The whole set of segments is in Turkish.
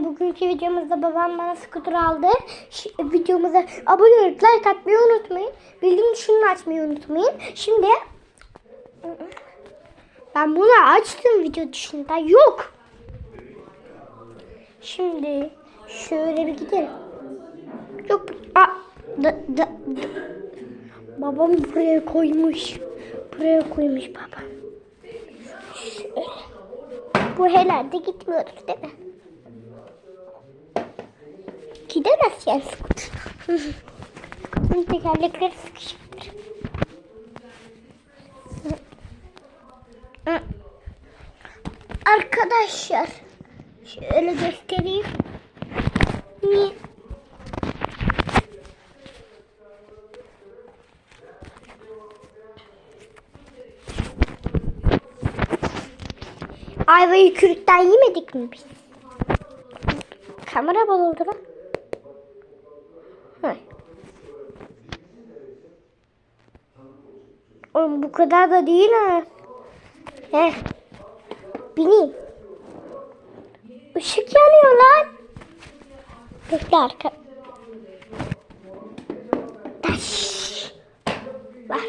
Bugünkü videomuzda babam bana skuter aldı. Ş- videomuza abone olup like atmayı unutmayın. Bildirim tuşunu açmayı unutmayın. Şimdi ben bunu açtım video dışında. Yok. Şimdi şöyle bir gidelim. Yok. Aa, da, da, da. Babam buraya koymuş. Buraya koymuş baba. Şöyle. Bu herhalde gitmiyoruz değil mi? Gidemez yani skuter. Skuterın tekerlekleri sıkışıktır. Arkadaşlar şöyle göstereyim. Niye? Ayvayı kürükten yemedik mi biz? Kamera bozuldu lan. Hı. Oğlum bu kadar da değil ha. Heh. Bineyim. Işık yanıyor lan. Bekle arka. Taş. Var.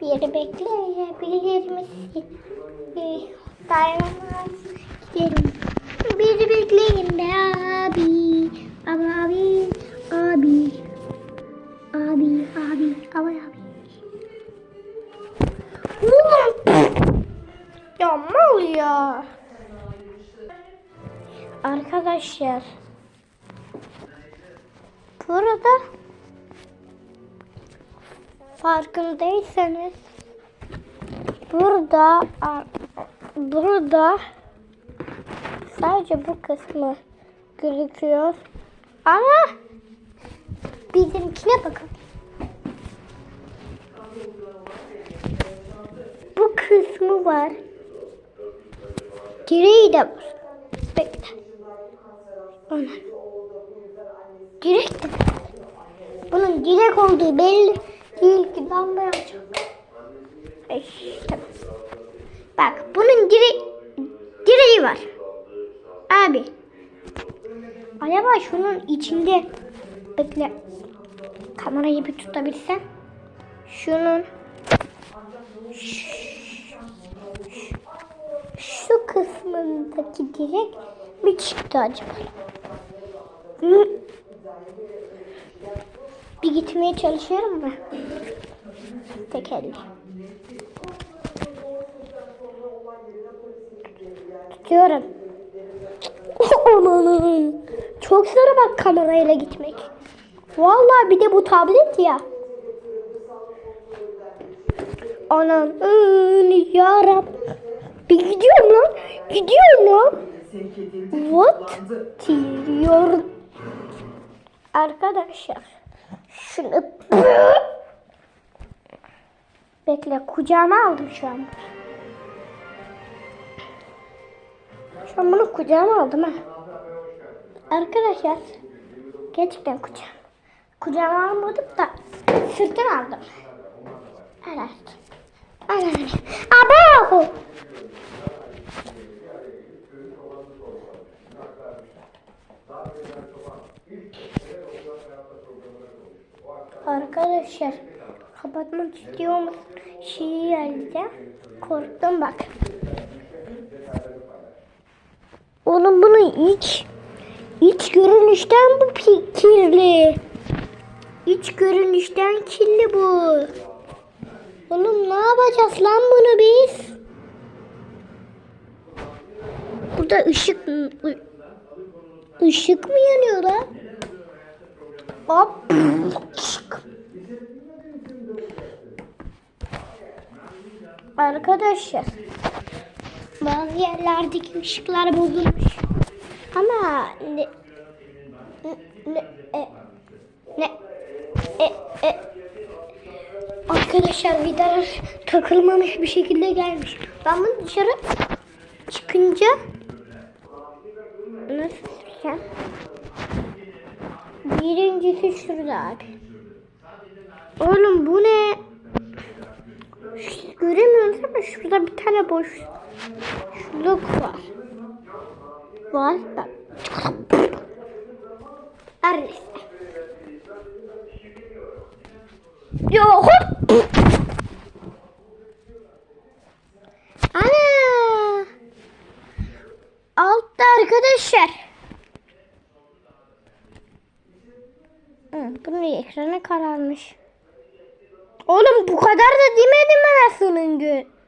Bir yere bekleyebilir misin? Bir dayanamaz. Gidelim. Bir bekleyin be abi. Ya ya. Arkadaşlar. Burada farkındaysanız burada burada sadece bu kısmı gözüküyor. Ama bizimkine bakın. Bu kısmı var. Direği de var. Bekle. Ana. Direk de. Bunun direk olduğu belli değil ki lamba yapacak. İşte. Bak bunun dire direği var. Abi. Acaba şunun içinde bekle. Kamerayı bir tutabilsem. Şunun şu kısmındaki direk mi çıktı acaba? Bir gitmeye çalışıyorum mı? Tekerle. Tutuyorum. Amanın. Çok zor bak kamerayla gitmek. Vallahi bir de bu tablet ya. Anam ıı, yarab. Bir gidiyorum lan. Gidiyorum lan. What? Diyor. Arkadaşlar. Şunu Bekle kucağıma aldım şu an. Şu an bunu kucağıma aldım ha. Arkadaşlar. Gerçekten kucağım. Kucağıma almadım da sırtına aldım. Evet. Abo! Arkadaşlar kapatmak istiyor musun? Şeyi geldi. Korktum bak. Oğlum bunun iç iç görünüşten bu kirli. İç görünüşten kirli bu. Oğlum ne yapacağız lan bunu biz? Burada ışık ışık mı yanıyor lan? Hop. Arkadaşlar bazı yerlerdeki ışıklar bozulmuş. Ama ne ne e, ne e, e, Arkadaşlar vidalar takılmamış bir şekilde gelmiş. Ben bunu dışarı çıkınca nasıl süreceğim? Birincisi şurada abi. Oğlum bu ne? Göremiyoruz ama şurada bir tane boş şuluk var. var. Bak. Her neyse. Yo hop. Ana. Altta arkadaşlar. Hı, bunun ekranı kararmış. Oğlum bu kadar da demedim ben aslında.